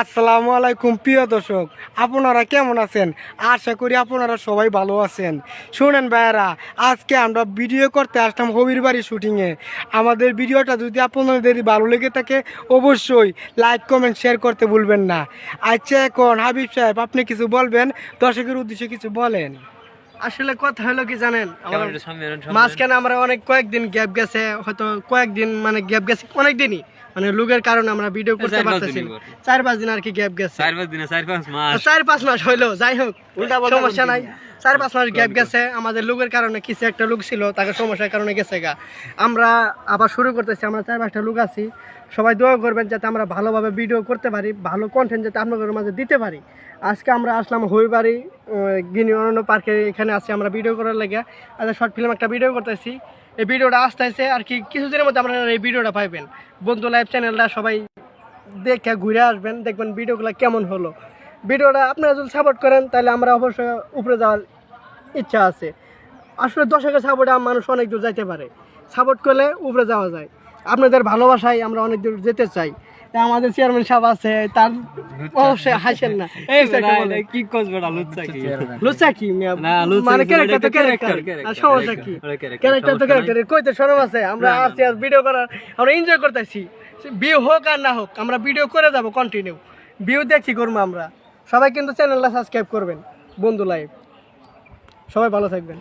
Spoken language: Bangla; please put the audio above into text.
আসসালামু আলাইকুম প্রিয় দর্শক আপনারা কেমন আছেন? আশা করি আপনারা সবাই ভালো আছেন। শুনেন ভাইয়ারা আজকে আমরা ভিডিও করতে আসলাম হবির বাড়ি শুটিংয়ে। আমাদের ভিডিওটা যদি আপনাদের ভালো লেগে থাকে অবশ্যই লাইক কমেন্ট শেয়ার করতে ভুলবেন না। আচ্ছা এখন হাবিব সাহেব আপনি কিছু বলবেন? দর্শকের উদ্দেশ্যে কিছু বলেন। আসলে কথা হলো কি জানেন? মাঝখানে আমরা অনেক কয়েকদিন গ্যাপ গেছে হয়তো কয়েকদিন মানে গ্যাপ গেছে অনেক দিনই মানে লোকের কারণে আমরা ভিডিও করতে পারতেছি। চার পাঁচ দিন আর কি গ্যাপ গেছে। চার পাঁচ দিনে চার পাঁচ মাস। চার পাঁচ মাস হইল যাই হোক সমস্যা নাই। চার পাঁচ মাস গ্যাপ গেছে। আমাদের লোকের কারণে কিছু একটা লোক ছিল তাকে সমস্যার কারণে গেছে গা। আমরা আবার শুরু করতেছি আমরা চার পাঁচটা লোক আছি। সবাই দোয়া করবেন যাতে আমরা ভালোভাবে ভিডিও করতে পারি ভালো কন্টেন্ট যাতে আপনাদের মাঝে দিতে পারি। আজকে আমরা আসলাম হইবাড়ি গিনি অরণ্য পার্কে এখানে আছি, আমরা ভিডিও করার লেগে আচ্ছা শর্ট ফিল্ম একটা ভিডিও করতেছি। এই ভিডিওটা আসতে আসতে আর কি, কিছুদিনের মধ্যে আপনারা এই ভিডিওটা পাইবেন। বন্ধু লাইভ চ্যানেলটা সবাই দেখে ঘুরে আসবেন, দেখবেন ভিডিওগুলো কেমন হলো। ভিডিওটা আপনারা যদি সাপোর্ট করেন, তাহলে আমরা অবশ্যই উপরে যাওয়ার ইচ্ছা আছে। আসলে দশকের সাপোর্টে মানুষ অনেক দূর যাইতে পারে। সাপোর্ট করলে উপরে যাওয়া যায়। আপনাদের ভালোবাসায় আমরা অনেক দূর যেতে চাই। আমাদের চেয়ারম্যান সাহেব আছে তার অবশ্যই হাসেন না। কি লুচ্চা কি? লুচা কি? মানে ক্যারেক্টার তো ক্যারেক্টার আর সমস্যা কি? ক্যারেক্টার তো। ক্যারেক্টার কইতে শরম আছে আমরা আছি আজ ভিডিও করার আমরা এনজয় করতেছি। বিয়ে হোক আর না হোক আমরা ভিডিও করে যাব কন্টিনিউ ভিউ দেখি করব আমরা। সবাই কিন্তু চ্যানেলটা সাবস্ক্রাইব করবেন বন্ধু লাইভ সবাই ভালো থাকবেন।